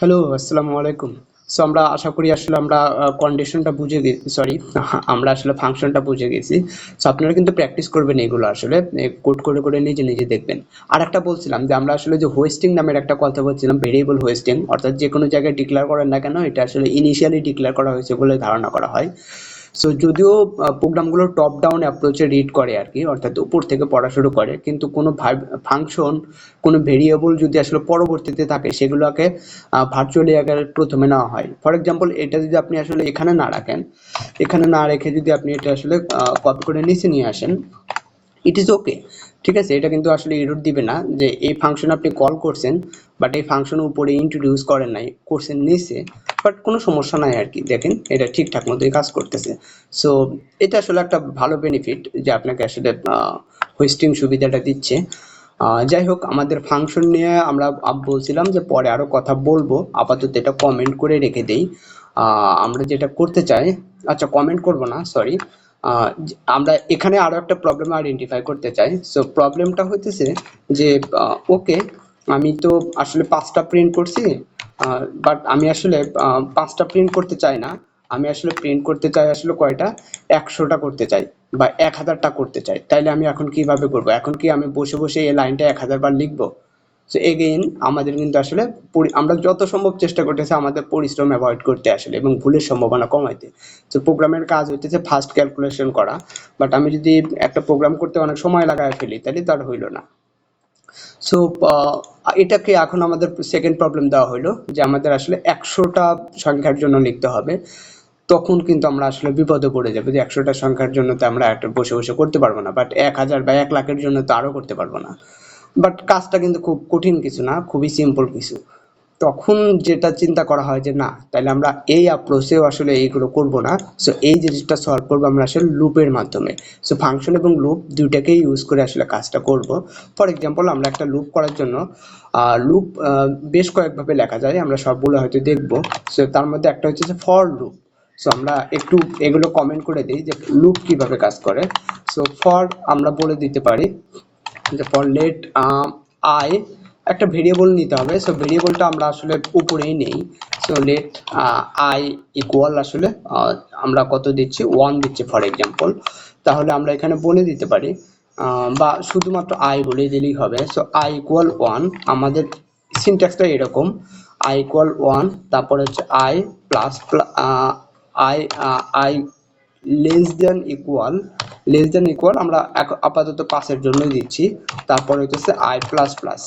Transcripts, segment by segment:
Hello আসসালামু আলাইকুম। So আমরা আশা করি আসলে আমরা কন্ডিশনটা বুঝে গেছি সরি আমরা আসলে ফাংশনটা বুঝে গেছি। সো আপনারা কিন্তু প্র্যাকটিস করবেন এগুলো আসলে কোড করে করে নিজে নিজে দেখবেন। আর একটা বলছিলাম যে, আমরা আসলে যে হোয়েস্টিং নামের একটা কথা বলছিলাম ভেরিয়েবল হোয়েস্টিং অর্থাৎ যে কোনো জায়গায় ডিক্লেয়ার করেন না কেন, এটা আসলে ইনিশিয়ালি ডিক্লেয়ার করা হয়েছে বলে ধারণা করা হয়। সো যদিও প্রোগ্রামগুলো টপ ডাউন অ্যাপ্রোচে রিড করে আর কি, অর্থাৎ উপর থেকে পড়া শুরু করে, কিন্তু কোনো ফাংশন কোনো ভেরিয়েবল যদি আসলে পরবর্তীতে থাকে, সেগুলোকে ভার্চুয়ালি আকারে প্রথমে নেওয়া হয়। ফর এক্সাম্পল এটা যদি আপনি আসলে এখানে না রাখেন, এখানে না রেখে যদি আপনি এটা আসলে কপি করে নিচে নিয়ে আসেন ইট ইজ ওকে ঠিক আছে? এটা কিন্তু আসলে এরর দিবে না যে এই ফাংশন আপনি কল করছেন বাট এই ফাংশন উপরে ইন্ট্রোডিউস করেন নাই, করছেন নিচে বাট কোনো সমস্যা নাই আর কি। দেখেন, এটা ঠিকঠাক মতোই কাজ করতেছে। সো এটা আসলে একটা ভালো বেনিফিট যে আপনাকে আসলে হোস্টিং সুবিধাটা দিচ্ছে। যাই হোক, আমাদের ফাংশন নিয়ে আমরা বলছিলাম যে পরে আরও কথা বলব। আপাতত এটা কমেন্ট করে রেখে দেই। আমরা যেটা করতে চাই আচ্ছা কমেন্ট করব না সরি আমরা এখানে আরও একটা প্রবলেম আইডেন্টিফাই করতে চাই। সো প্রবলেমটা হইতেছে যে ওকে আমি তো আসলে পাঁচটা প্রিন্ট করছি বাট আমি আসলে পাঁচটা প্রিন্ট করতে চাই না। আমি আসলে প্রিন্ট করতে চাই আসলে কয়টা? একশোটা করতে চাই বা এক হাজারটা করতে চাই। তাইলে আমি এখন কীভাবে করব? এখন কি আমি বসে বসে এই লাইনটা এক হাজার বার লিখব? সো এগেইন আমাদের কিন্তু আসলে আমরা যত সম্ভব চেষ্টা করতেছি আমাদের পরিশ্রম অ্যাভয়েড করতে আসলে এবং ভুলের সম্ভাবনা কমাইতে। তো প্রোগ্রামের কাজ হইতেছে ফাস্ট ক্যালকুলেশন করা। বাট আমি যদি একটা প্রোগ্রাম করতে অনেক সময় লাগায় ফেলি, তাহলে তার হইল না। সো এটাকে এখন আমাদের সেকেন্ড প্রবলেম দেওয়া হলো যে আমাদের আসলে একশোটা সংখ্যার জন্য লিখতে হবে। তখন কিন্তু আমরা আসলে বিপদে পড়ে যাব যে একশোটা সংখ্যার জন্য তো আমরা একটা বসে বসে করতে পারব না। বাট এক হাজার বা এক লাখের জন্য তো আরও করতে পারব না। বাট কাজটা কিন্তু খুব কঠিন কিছু না, খুবই সিম্পল কিছু। তখন যেটা চিন্তা করা হয় যে, না, তাহলে আমরা এই অ্যাপ্রোচেও আসলে এইগুলো করব না। সো এই জিনিসটা সলভ করব আমরা আসলে লুপের মাধ্যমে। সো ফাংশন এবং লুপ দুইটাকেই ইউজ করে আসলে কাজটা করব। ফর এক্সাম্পল আমরা একটা লুপ করার জন্য লুপ বেশ কয়েকভাবে লেখা যায়, আমরা সবগুলো হয়তো দেখব। সো তার মধ্যে একটা হচ্ছে যে ফর লুপ সো আমরা একটু এগুলো কমেন্ট করে দিই যে লুপ কীভাবে কাজ করে। সো ফর আমরা বলে দিতে পারি ফর লেট আই একটা ভেরিয়েবল নিতে হবে। সো ভেরিয়েবলটা আমরা আসলে উপরেই নেই। সো লেট আই ইকুয়াল আসলে আমরা কত দিচ্ছি? ওয়ান দিচ্ছি ফর এক্সাম্পল তাহলে আমরা এখানে বলে দিতে পারি বা শুধুমাত্র আই বলে দিলেই হবে। সো আই ইকুয়াল ওয়ান আমাদের সিনট্যাক্সটা এরকম। আই ইকুয়াল ওয়ান তারপর হচ্ছে I plus I I less than equal less than equal আমরা আপাতত পাসের জন্যই দিচ্ছি। তারপরে হচ্ছে আই প্লাস প্লাস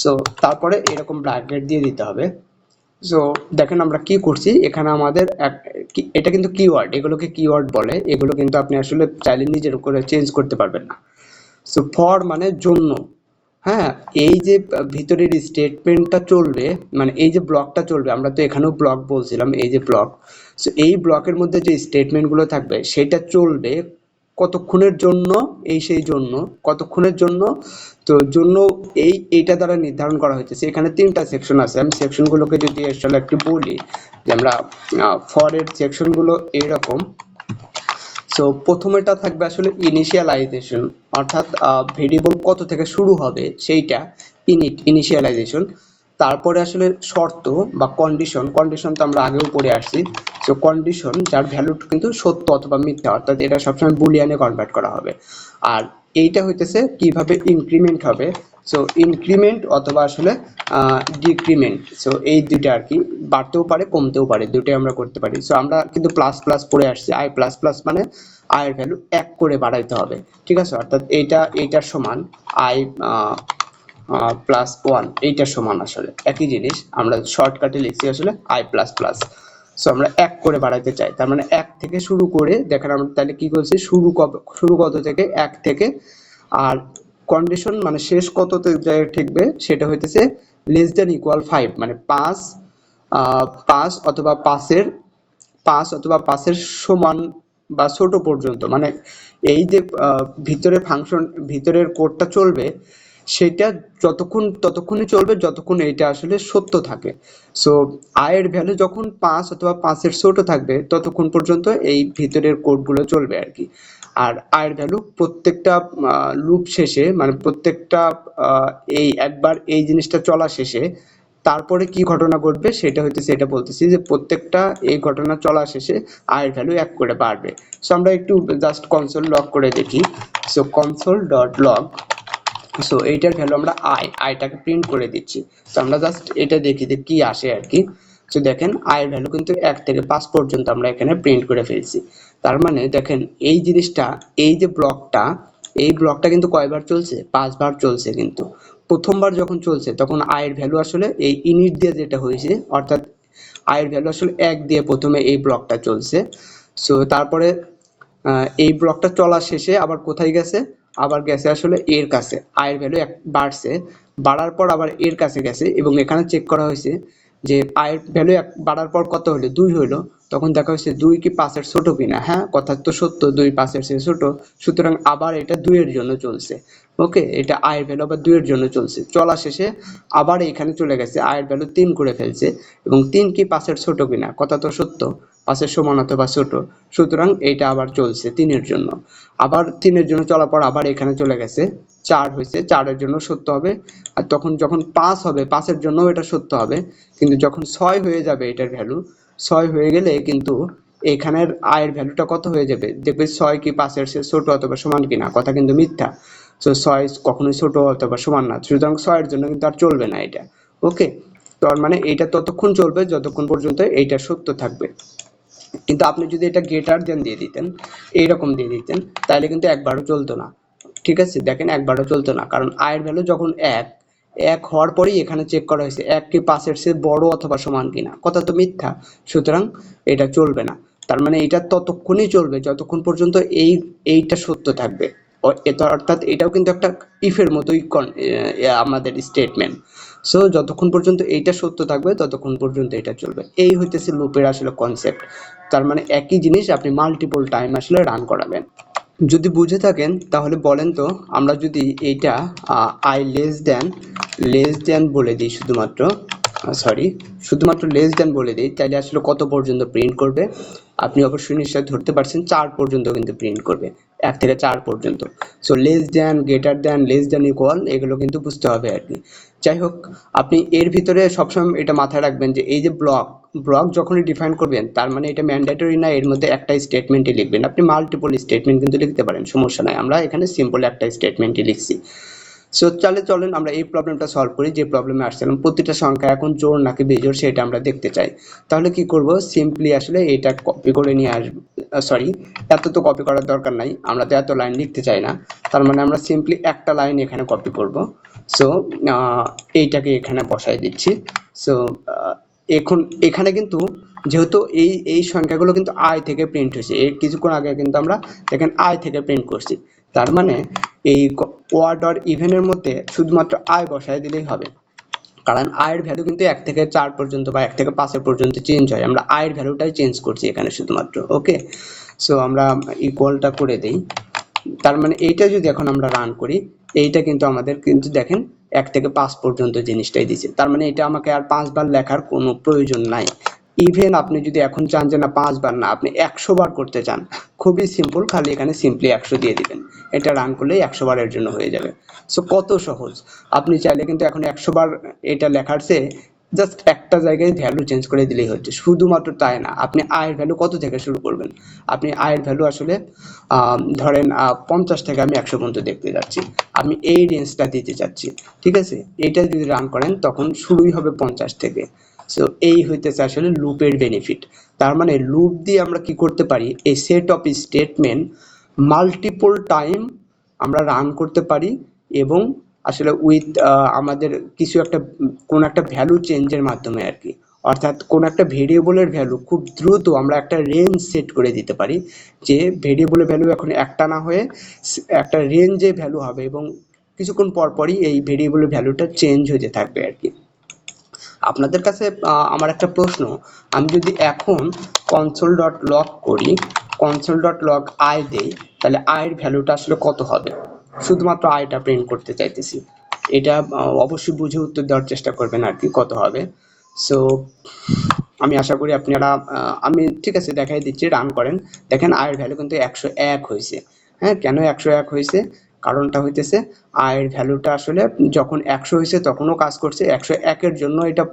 সো তারপরে এরকম ব্র্যাকেট দিয়ে দিতে হবে। সো দেখেন আমরা কি করছি, এখানে আমাদের এটা কিন্তু কিওয়ার্ড এগুলোকে কিওয়ার্ড বলে। এগুলো কিন্তু আপনি আসলে চাইলে নিজের করে চেঞ্জ করতে পারবেন না। সো ফর মানে জন্য। হ্যাঁ এই যে ভিতরের স্টেটমেন্টটা চলবে মানে এই যে ব্লকটা চলবে, আমরা তো এখানেও ব্লক বলছিলাম, এই যে ব্লক সো এই ব্লকের মধ্যে যে স্টেটমেন্টগুলো থাকবে, সেটা চলবে কতক্ষণের জন্য, এই সেই জন্য, কতক্ষণের জন্য? তো জন্য এই, এইটা দ্বারা নির্ধারণ করা হয়েছে। এখানে তিনটা সেকশন আছে। আমি সেকশনগুলোকে যদি আসলে একটু বলি, যে আমরা ফরের সেকশনগুলো এইরকম সো প্রথমেটা থাকবে আসলে ইনিশিয়ালাইজেশন অর্থাৎ ভেরিয়েবল কত থেকে শুরু হবে সেইটা ইনিট ইনিশিয়ালাইজেশন তারপরে আসলে শর্ত বা কন্ডিশন কন্ডিশন তো আমরা আগেও পড়ে আসছি সো কন্ডিশন যার ভ্যালু কিন্তু সত্য অথবা মিথ্যা, অর্থাৎ এটা সবসময় বুলিয়ানে কনভার্ট করা হবে। আর এইটা হইতেছে কীভাবে ইনক্রিমেন্ট হবে? সো ইনক্রিমেন্ট অথবা আসলে ডিক্রিমেন্ট সো এই দুইটা আর কি, বাড়তেও পারে, কমতেও পারে দুটোই আমরা করতে পারি। সো আমরা কিন্তু প্লাস প্লাস পড়ে আসছি আই প্লাস প্লাস মানে আয়ের ভ্যালু এক করে বাড়াইতে হবে, ঠিক আছে? অর্থাৎ এইটা, এইটার সমান আই প্লাস ওয়ান এইটার সমান আসলে। একই জিনিস, আমরা শর্টকাটে লিখছি আসলে আই প্লাস প্লাস সো আমরা এক করে বাড়াইতে চাই। তার মানে এক থেকে শুরু করে, দেখেন আমরা তাহলে কি করছি? শুরু শুরু কত থেকে? এক থেকে। আর কন্ডিশন মানে শেষ কত জায়গায় ঠেকবে? সেটা হইতেছে লেস দেন ইকুয়াল ফাইভ মানে পাঁচ পাঁচ অথবা পাঁচের, পাঁচ অথবা পাঁচের সমান বা ছোট পর্যন্ত। মানে এই যে ভিতরে ফাংশন ভিতরের কোডটা চলবে সেটা যতক্ষণ, ততক্ষণই চলবে, যতক্ষণ এটা আসলে সত্য থাকে। সো আয়ের ভ্যালু যখন পাঁচ অথবা পাঁচের ছোট থাকবে, ততক্ষণ পর্যন্ত এই ভিতরের কোডগুলো চলবে আর কি। আর আয়ের ভ্যালু প্রত্যেকটা লুপ শেষে মানে প্রত্যেকটা এই একবার এই জিনিসটা চলা শেষে, তারপরে কি ঘটনা ঘটবে সেটা হইতেছে এটা বলতেছি যে প্রত্যেকটা এই ঘটনা চলা শেষে আয়ের ভ্যালু এক করে বাড়বে। সো আমরা একটু জাস্ট কনসোল লক করে দেখি। So console dot log so এইটার ভ্যালু আমরা আই আইটাকে প্রিন্ট করে দিচ্ছি। তো আমরা জাস্ট এটা দেখি যে কি আসে আর কি। তো দেখেন আয়ের ভ্যালু কিন্তু এক থেকে পাঁচ পর্যন্ত আমরা এখানে প্রিন্ট করে ফেলছি। তার মানে দেখেন, এই জিনিসটা, এই যে ব্লকটা, এই ব্লকটা কিন্তু কয়বার চলছে? পাঁচবার চলছে কিন্তু। প্রথমবার যখন চলছে, তখন আয়ের ভ্যালু আসলে এই ইনিট দিয়ে যেটা হয়েছে, অর্থাৎ আয়ের ভ্যালু আসলে এক দিয়ে প্রথমে এই ব্লকটা চলছে। সো তারপরে এই ব্লকটা চলা শেষে আবার কোথায় গেছে? আবার গেছে আসলে এর কাছে আয়ের ভ্যালু এক বাড়ছে, বাড়ার পর আবার এর কাছে গেছে এবং এখানে চেক করা হয়েছে যে আয়ের ভ্যালু এক বাড়ার পর কত হলো? দুই হলো, তখন দেখা হয়েছে দুই কি পাঁচের ছোট কিনা? হ্যাঁ কথা তো সত্য, দুই পাঁচের চেয়ে ছোট, সুতরাং আবার এটা দুইয়ের জন্য চলছে। ওকে এটা আয়ের ভ্যালু আবার দুইয়ের জন্য চলছে। চলা শেষে আবার এখানে চলে গেছে আয়ের ভ্যালু তিন করে ফেলছে এবং তিন কি পাঁচের ছোট কিনা? কথা তো সত্য। পাঁচের সমান অথবা ছোট। সুতরাং এটা আবার চলছে তিনের জন্য। আবার তিনের জন্য চলার পর আবার এখানে চলে গেছে। চার হয়েছে, চারের জন্য সত্য হবে। আর তখন যখন পাঁচ হবে, পাঁচের জন্য এটা সত্য হবে। কিন্তু যখন ছয় হয়ে যাবে এটার ভ্যালু ছয় হয়ে গেলে কিন্তু এখানের আয়ের ভ্যালুটা কত হয়ে যাবে? দেখবে ছয় কি পাঁচের সে ছোট অথবা সমান কিনা? কথা কিন্তু মিথ্যা। তো ছয় কখনোই ছোট অথবা সমান না। সুতরাং ছয়ের জন্য কিন্তু আর চলবে না এটা। ওকে তার মানে এইটা ততক্ষণ চলবে, যতক্ষণ পর্যন্ত এইটা সত্য থাকবে। কিন্তু আপনি যদি এটা গেটার দেন দিয়ে দিতেন, এইরকম দিয়ে দিতেন, তাহলে কিন্তু একবারও চলতো না। ঠিক আছে? দেখেন একবারও চলতো না। কারণ আয়ের ভ্যালু যখন এক এক হওয়ার পরেই এখানে চেক করা হয়েছে, এক কি পাঁচের চেয়ে বড় অথবা সমান কিনা। কথা তো মিথ্যা। সুতরাং এটা চলবে না। তার মানে এটা ততক্ষণই চলবে, যতক্ষণ পর্যন্ত এই, এইটা সত্য থাকবে। অর্থাৎ এটাও কিন্তু একটা ইফের মতোই আমাদের স্টেটমেন্ট সো যতক্ষণ পর্যন্ত এইটা সত্য থাকবে, ততক্ষণ পর্যন্ত এটা চলবে। এই হইতেছে লুপের আসলে কনসেপ্ট তার মানে একই জিনিস আপনি মাল্টিপল টাইম আসলে রান করাবেন। যদি বুঝে থাকেন, তাহলে বলেন তো, আমরা যদি এইটা I less than less than বলে দিই শুধুমাত্র সরি শুধুমাত্র লেস দেন বলে দিই তাহলে আসলে কত পর্যন্ত প্রিন্ট করবে? আপনি অবশ্যই নিশ্চয় ধরতে পারছেন, চার পর্যন্ত কিন্তু প্রিন্ট করবে। এক থেকে চার পর্যন্ত। So less than greater than less than equal এগুলো কিন্তু বুঝতে হবে আর কি। যাই হোক, আপনি এর ভিতরে সবসময় এটা মাথায় রাখবেন যে, এই যে ব্লক ব্লক যখনই ডিফাইন করবেন, তার মানে এটা ম্যান্ডেটরি না, এর মধ্যে একটা স্টেটমেন্টই লিখবেন। আপনি মাল্টিপল স্টেটমেন্ট কিন্তু লিখতে পারেন, সমস্যা নাই। আমরা এখানে সিম্পল একটা স্টেটমেন্টই লিখছি। সো চলে চলেন আমরা এই প্রবলেমটা সলভ করি, যে প্রবলেমে আসছিলাম। প্রতিটা সংখ্যা এখন জোর নাকি বেজোর সেটা আমরা দেখতে চাই। তাহলে কি করব? সিম্পলি আসলে এটা কপি করে নিয়ে আসব। সরি এত তো কপি করার দরকার নাই, আমরা তো এত লাইন লিখতে চাই না। তার মানে আমরা সিম্পলি একটা লাইন এখানে কপি করব। সো এইটাকে এখানে বসাই দিচ্ছি। সো এখন এখানে কিন্তু যেহেতু এই এই সংখ্যাগুলো কিন্তু আই থেকে প্রিন্ট হয়েছে, এর কিছুক্ষণ আগে কিন্তু আমরা এখানে আই থেকে প্রিন্ট করছি। তার মানে এই ওয়ার্ড আর ইভেনের মধ্যে শুধুমাত্র আই বসায় দিলেই হবে। কারণ আয়ের ভ্যালু কিন্তু এক থেকে চার পর্যন্ত বা এক থেকে পাঁচের পর্যন্ত চেঞ্জ হয়। আমরা আয়ের ভ্যালুটাই চেঞ্জ করছি এখানে শুধুমাত্র ওকে সো আমরা ইকুয়ালটা করে দিই। তার মানে এইটা যদি এখন আমরা রান করি, এইটা কিন্তু আমাদের কিন্তু দেখেন এক থেকে পাঁচ পর্যন্ত জিনিসটাই দিচ্ছে। তার মানে এটা আমাকে আর পাঁচবার লেখার কোনো প্রয়োজন নাই। ইভেন আপনি যদি এখন চান যে না, পাঁচবার না, আপনি একশো বার করতে চান, খুবই সিম্পল খালি এখানে সিম্পলি একশো দিয়ে দিবেন। এটা রান করলেই একশো বারের জন্য হয়ে যাবে। সো কত সহজ। আপনি চাইলে কিন্তু এখন একশো বার এটা লেখার চেয়ে জাস্ট একটা জায়গায় ভ্যালু চেঞ্জ করে দিলেই হচ্ছে। শুধুমাত্র তাই না, আপনি আয়ের ভ্যালু কত থেকে শুরু করবেন? আপনি আয়ের ভ্যালু আসলে ধরেন পঞ্চাশ থেকে আমি একশো পর্যন্ত দেখতে যাচ্ছি। আমি এই রেঞ্জটা দিতে চাচ্ছি। ঠিক আছে? এটা যদি রান করেন, তখন শুরুই হবে পঞ্চাশ থেকে। সো এই হইতেছে আসলে লুপের বেনিফিট তার মানে লুপ দিয়ে আমরা কি করতে পারি? এই set of statement multiple time আমরা রান করতে পারি এবং আসলে উইথ আমাদের কিছু একটা, কোন একটা ভ্যালু চেঞ্জের মাধ্যমে আর কি। অর্থাৎ কোন একটা ভেরিয়েবলের ভ্যালু খুব দ্রুত আমরা একটা রেঞ্জ সেট করে দিতে পারি যে ভেরিয়েবলের ভ্যালু এখন একটা না হয়ে একটা রেঞ্জে ভ্যালু হবে এবং কিছুক্ষণ পর পরই এই ভেরিয়েবলের ভ্যালুটা চেঞ্জ হতে থাকবে আর কি। আপনাদের কাছে আমার একটা প্রশ্ন। আমি যদি এখন কনসোল ডট লক করি কনসোল ডট লক আই দেই, তাহলে আয়ের ভ্যালুটা আসলে কত হবে? শুধুমাত্র আয়টা প্রিন্ট করতে চাইতেছি। এটা অবশ্যই বুঝে উত্তর দেওয়ার চেষ্টা করবেন আর কি, কত হবে। সো আমি আশা করি আপনারা আমি, ঠিক আছে, দেখাই দিচ্ছি রান করেন। দেখেন আয়ের ভ্যালু কিন্তু একশো এক হয়েছে হ্যাঁ কেন একশো এক হয়েছে কারণটা হইতেছে, আয়ের ভ্যালুটা আসলে যখন একশো হয়েছে তখনও কাজ করছে, একশো একের জন্য এটা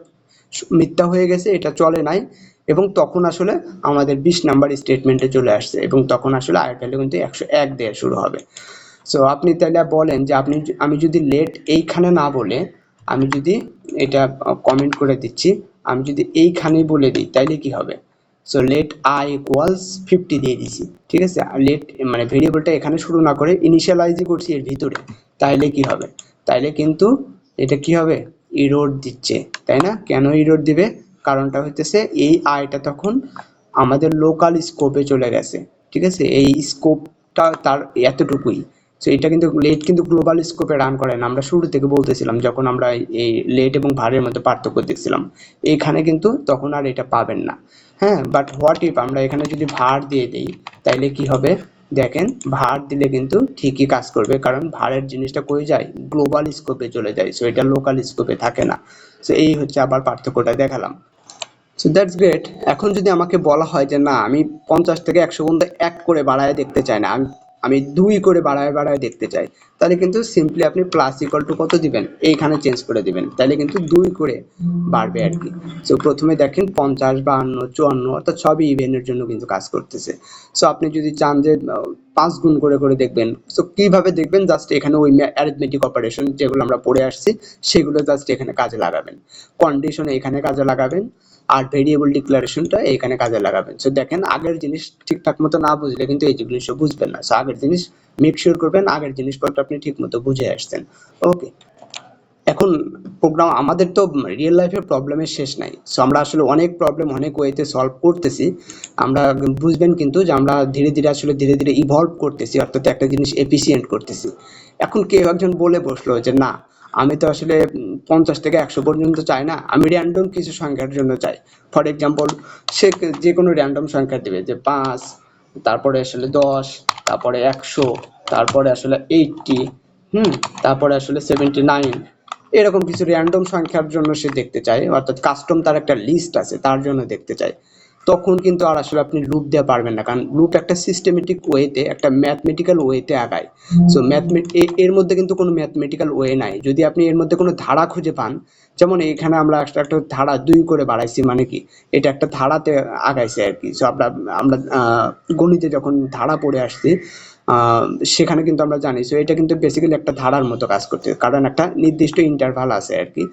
মিথ্যা হয়ে গেছে, এটা চলে নাই। এবং তখন আসলে আমাদের বিশ নাম্বার স্টেটমেন্টে চলে আসছে এবং তখন আসলে আয়ের ভ্যালু কিন্তু একশো এক দিয়ে শুরু হবে। সো আপনি তাহলে বলেন যে আপনি আমি যদি লেট এইখানে না বলে, আমি যদি এটা কমেন্ট করে দিচ্ছি, আমি যদি এইখানেই বলে দিই, তাইলে কি হবে? So let I equals fifty দিয়ে দিছি, ঠিক আছে? লেট মানে ভেরিয়েবলটা এখানে শুরু না করে ইনিশিয়ালাইজই করছি এর ভিতরে, তাইলে কি হবে? তাইলে কিন্তু এটা কি হবে? ইরোড দিচ্ছে, তাই না? কেন ইরোড দিবে? কারণটা হইতেছে এই আয়টা তখন আমাদের লোকাল স্কোপে চলে গেছে, ঠিক আছে? এই স্কোপটা তার এতটুকুই। সো এটা কিন্তু লেট কিন্তু গ্লোবাল স্কোপে রান করে না। আমরা শুরু থেকে বলতেছিলাম, যখন আমরা এই লেট এবং ভারের মধ্যে পার্থক্য দেখছিলাম, এখানে কিন্তু তখন আর এটা পাবেন না। হ্যাঁ বাট হোয়াট ইফ আমরা এখানে যদি ভার দিয়ে দিই, তাইলে কি হবে? দেখেন, ভার দিলে কিন্তু ঠিকই কাজ করবে, কারণ ভারের জিনিসটা কই যায়? গ্লোবাল স্কোপে চলে যায় সো এটা লোকাল স্কোপে থাকে না। সো এই হচ্ছে আবার পার্থক্যটা দেখালাম। সো দ্যাটস গ্রেট এখন যদি আমাকে বলা হয় যে, না, আমি পঞ্চাশ থেকে একশো পর্যন্ত এক করে বাড়ায় দেখতে চাই না, আমি আমি দুই করে বাড়ায় বাড়ায় দেখতে চাই। তাহলে কিন্তু সিম্পলি আপনি প্লাস ইকুয়াল টু কত দিবেন? এইখানে চেঞ্জ করে দিবেন। তাহলে কিন্তু দুই করে বাড়বে আর কি। সো প্রথমে দেখেন পঞ্চাশ, বাহান্ন, চুয়ান্ন, অর্থাৎ সবই ইভেন্টের জন্য কিন্তু কাজ করতেছে। সো আপনি যদি চান যে পাঁচ গুণ করে করে দেখবেন। সো কীভাবে দেখবেন? জাস্ট এখানে ওই অ্যারিথমেটিক অপারেশন যেগুলো আমরা পড়ে আসছি, সেগুলো জাস্ট এখানে কাজে লাগাবেন। কন্ডিশন এখানে কাজে লাগাবেন। আর ভেরিয়েবল ডিক্লারেশনটা এখানে কাজে লাগাবেন। সো দেখেন আগের জিনিস ঠিকঠাক মতো না বুঝলে কিন্তু এই জিনিসও বুঝবেন না। সো আগের জিনিস মেক শিওর করবেন, আগের জিনিসপত্র আপনি ঠিক মতো বুঝে আসছেন। ওকে এখন প্রোগ্রাম আমাদের তো রিয়েল লাইফের প্রবলেমের শেষ নাই। সো আমরা আসলে অনেক প্রবলেম অনেক ওয়েতে সলভ করতেছি। আমরা বুঝবেন কিন্তু যে আমরা ধীরে ধীরে আসলে ধীরে ধীরে ইভলভ করতেছি, অর্থাৎ একটা জিনিস এফিসিয়েন্ট করতেছি। এখন কেউ একজন বলে বসল যে, না আমি তো আসলে পঞ্চাশ থেকে একশো পর্যন্ত চাই না, আমি র্যান্ডম কিছু সংখ্যার জন্য চাই। ফর এক্সাম্পল সে যে কোনো র্যান্ডম সংখ্যা দেবে, যে পাঁচ, তারপরে আসলে দশ, তারপরে একশো, তারপরে আসলে এইটটি হুম, তারপরে আসলে সেভেন্টি নাইন এরকম কিছু র্যান্ডম সংখ্যার জন্য সে দেখতে চায়। অর্থাৎ কাস্টম তার একটা লিস্ট আছে, তার জন্য দেখতে চায়। তখন কিন্তু আর আসলে আপনি লুপ দেওয়া পারবেন না। কারণ লুপ একটা সিস্টেমেটিক ওয়েতে একটা ম্যাথমেটিক্যাল ওয়েতে আগায়। সো ম্যাথমেট এর মধ্যে কিন্তু কোনো ম্যাথমেটিক্যাল ওয়ে নাই। যদি আপনি এর মধ্যে কোনো ধারা খুঁজে পান যেমন এখানে আমরা একটা একটা ধারা দুই করে বাড়াইছি মানে কি এটা একটা ধারাতে আগাইছে আর কি। সো আমরা আমরা গণিতে যখন ধারা পড়ে আসছি সেখানে কিন্তু আমরা জানি। সো এটা কিন্তু বেসিক্যালি একটা ধারার মতো কাজ করতে কারণ একটা নির্দিষ্ট ইন্টারভাল আছে আর কি।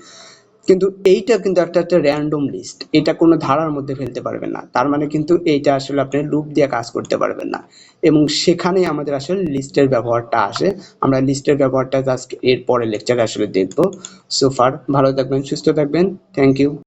কিন্তু এইটা কিন্তু একটা একটা র্যান্ডম লিস্ট এটা কোনো ধারার মধ্যে ফেলতে পারবেন না। তার মানে কিন্তু এইটা আসলে আপনি লুপ দিয়ে কাজ করতে পারবেন না। এবং সেখানেই আমাদের আসলে লিস্টের ব্যবহারটা আসে। আমরা লিস্টের ব্যবহারটা আজকে এর পরের লেকচারে আসলে দেখব। সো ফার ভালো থাকবেন, সুস্থ থাকবেন। Thank you